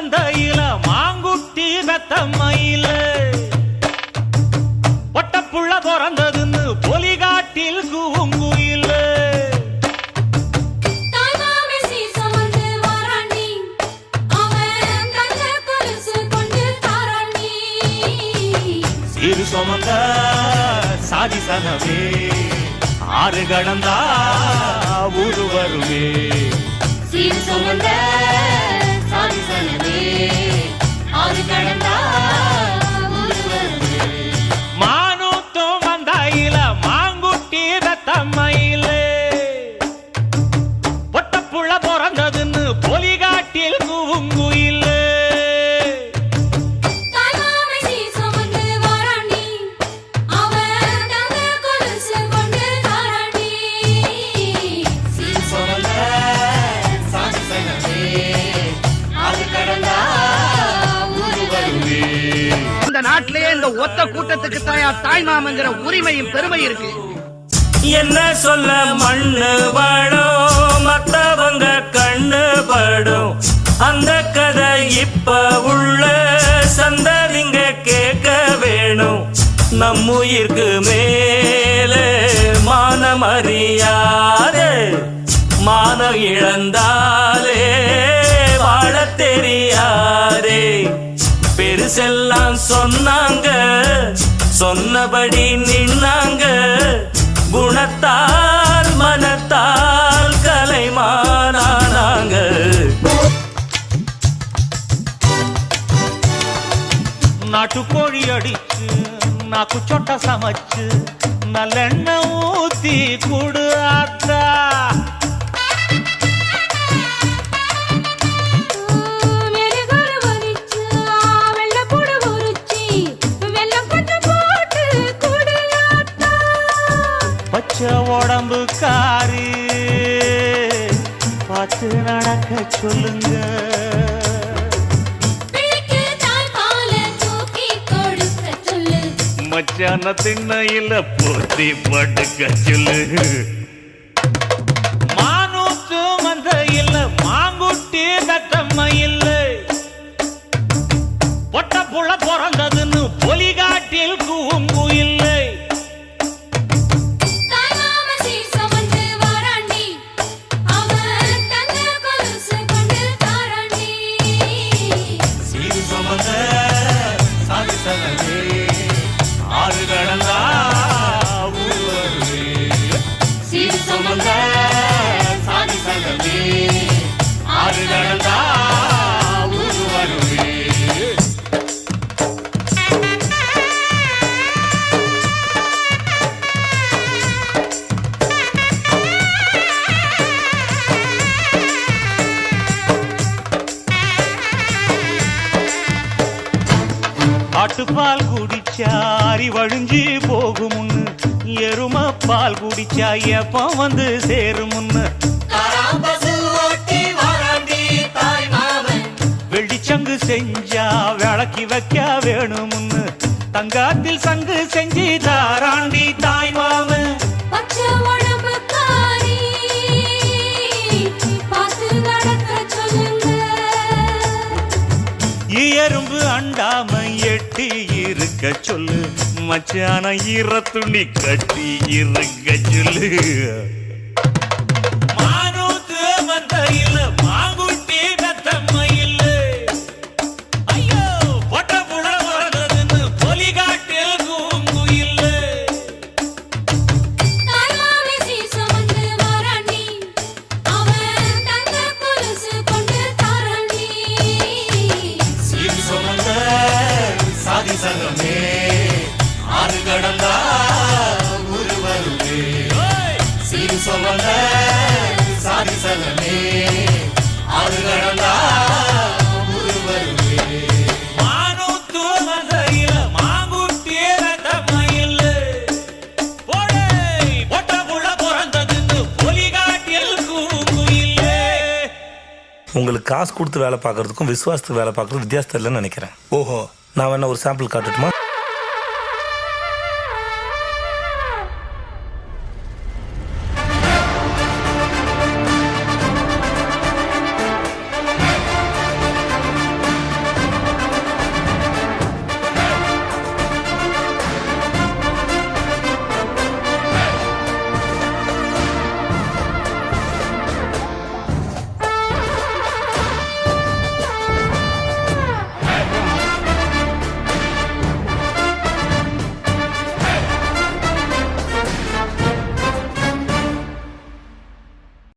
மந்தையில மாங்குட்டி பெத்தம்மையில பொட்டப்புள்ள பிறந்ததுன்னு பொலிகாட்டில் கூங்குயில. சிறு சுமந்த சாதி சனவே ஆறு கடந்தா ஊரு வருவே சீர் சுமந்த சாதி செலவே ஆறு கடந்தா நாட்டிலேயே ஒத்த கூட்டத்துக்கு தாயா தாய் மாமங்கிற உரிமையும் பெருமை இருக்கு. என்ன சொல்ல மண்ணு படும் மத்தவங்க கண்ணு படும். அந்த கதை இப்ப உள்ள சந்ததிங்க கேட்க வேணும். நம்முயிர்க்கு மேலே மானமறியாதே மான இழந்தாலே வாழ தெரியாது பெருசெல்லாம் சொன்னாங்க. சொன்னபடி நின்னாங்க. குணத்தால் மனத்தால் கலைமானாங்க நாட்டுக்கோழி அடிச்சு நாக்கு சொட்ட சமைச்சு நல்லெண்ணெய் ஊத்தி குடு ஆத்தா. பச்சை உடம்பு காரி பார்த்து நடக்க சொல்லுங்க. மச்சான திண்ணையில போத்தி படுக்க சொல்லு. மானூத்து மந்த இல்ல மாங்குட்டி தத்தம்ம இல்ல. பொட்ட புள்ள பிறந்ததுன்னு பொலிகாட்டில் கூங்கு சுமந்த சாதி சனவே ஆறு கடந்தா ஊர் வருவே ஆட்டுப்பால் எரும பால் குடிச்சா எப்ப வந்து சேருமுன்னு வெள்ளிச்சங்கு செஞ்சா விளக்கி வைக்க வேணுமுன்னு தங்காத்தில் சங்கு செஞ்சு தாராண்டி தாய் சொல்லுங்க. எறும்பு அண்டாம எட்டி இருக்க சொல்லு. மச்சான ஈர துணி கட்டி இருக்க சொல்லு. மானூத்து ஆறு கடந்தா ஊரு வருவே சீர் சுமந்த சாதி சங்கமே ஆறு கடந்தா ஊரு வருவே உங்களுக்கு காசு கொடுத்து வேலை பார்க்கறதுக்கும் விசுவாசத்துக்கு வேலை பார்க்கறதுக்கும் வித்தியாசம் இல்லைன்னு நினைக்கிறேன். ஓஹோ நான் வேணா ஒரு சாம்பிள் காட்டட்டுமா?